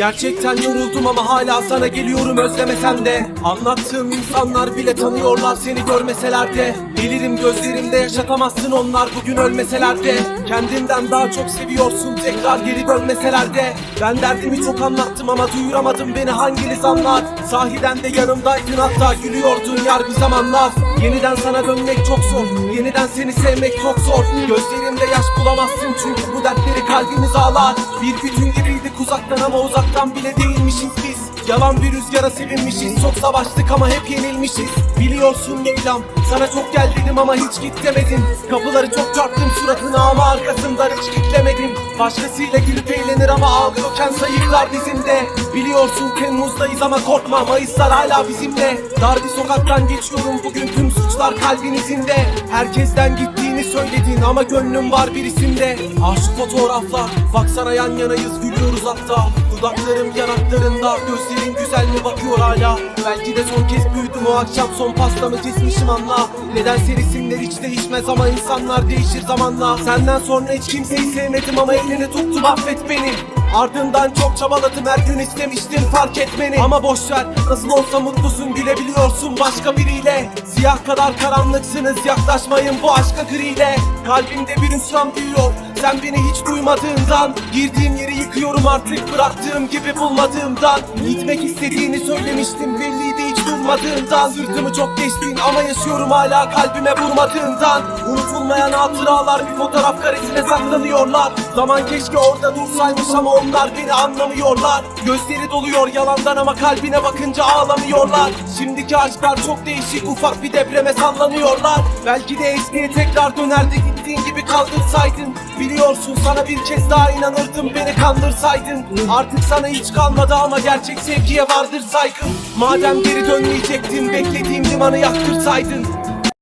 Gerçekten yoruldum ama hala sana geliyorum özlemesem de. Anlattığım insanlar bile tanıyorlar seni görmeseler de. Bilirim gözlerimde yaşatamazsın onlar bugün ölmeseler de. Kendinden daha çok seviyorsun tekrar geri dönmeseler de. Ben derdimi çok anlattım ama duyuramadım beni hanginiz anlar Sahiden de yanımdaydın hatta gülüyordun yar bir zamanlar. Yeniden sana dönmek çok zor Yeniden seni sevmek çok zor. Gözlerimde yaş bulamazsın çünkü bu dertleri kalbimiz ağlar. Bir bütün gibiydik uzaktan ama uzaktan bile değilmişiz biz. Yalan bir rüzgara sevinmişiz. Çok savaştık ama hep yenilmişiz. Biliyorsun Leyla'm Sana çok gel dedim ama hiç git demedim. Kapıları çok çarptım suratına ama arkasından hiç kitlemedim. Başkasıyla gülüp eğlenir ama ağlıyorken sayıklar dizimde Biliyorsun Temmuz'dayız ama korkma Mayıslar hala bizimle Dar bir sokaktan geçiyorum bugün tüm suçlar kalbin izinde. Herkesten gittiğini söyledin ama gönlüm var bir isimde Ah şu fotoğraflar Baksana yan yanayız gülüyoruz hatta Dudaklarım yanaklarında Gözlerin güzel mi bakıyor hala. Belki de son kez büyüdüm o akşam. Son pastamı kesmişim anla. Nedense resimler hiç değişmez ama insanlar değişir zamanla. Senden sonra hiç kimseyi sevmedim ama elini tuttum affet beni. Ardından çok çabaladım her gün istemiştim fark etmeni Ama boşver nasıl olsa mutlusun gülebiliyorsun başka biriyle. Siyah kadar karanlıksınız yaklaşmayın bu aşka griyle. Kalbimde bir hüsran büyüyor sen beni hiç duymadığından Girdiğim yeri yıkıyorum artık bıraktığım gibi bulmadığımdan Gitmek istediğini söylemiştim belliydi hiç durmadığından Sırtımı çok geçtin ama yaşıyorum hala kalbime vurmadığından Unutulmayan hatıralar bir fotoğraf karesine saklanıyorlar. Zaman keşke orada dursaymış ama onlar beni anlamıyorlar. Gözleri doluyor yalandan ama kalbine bakınca ağlamıyorlar. Şimdiki aşklar çok değişik ufak bir depreme sallanıyorlar. Belki de eskiye tekrar dönerdi gittiğin gibi kaldırsaydın Biliyorsun sana bir kez daha inanırdım beni kandırsaydın. Artık sana hiç kalmadı ama gerçek sevgiye vardır saygım Madem geri dönmeyecektin beklediğim limanı yaktırsaydın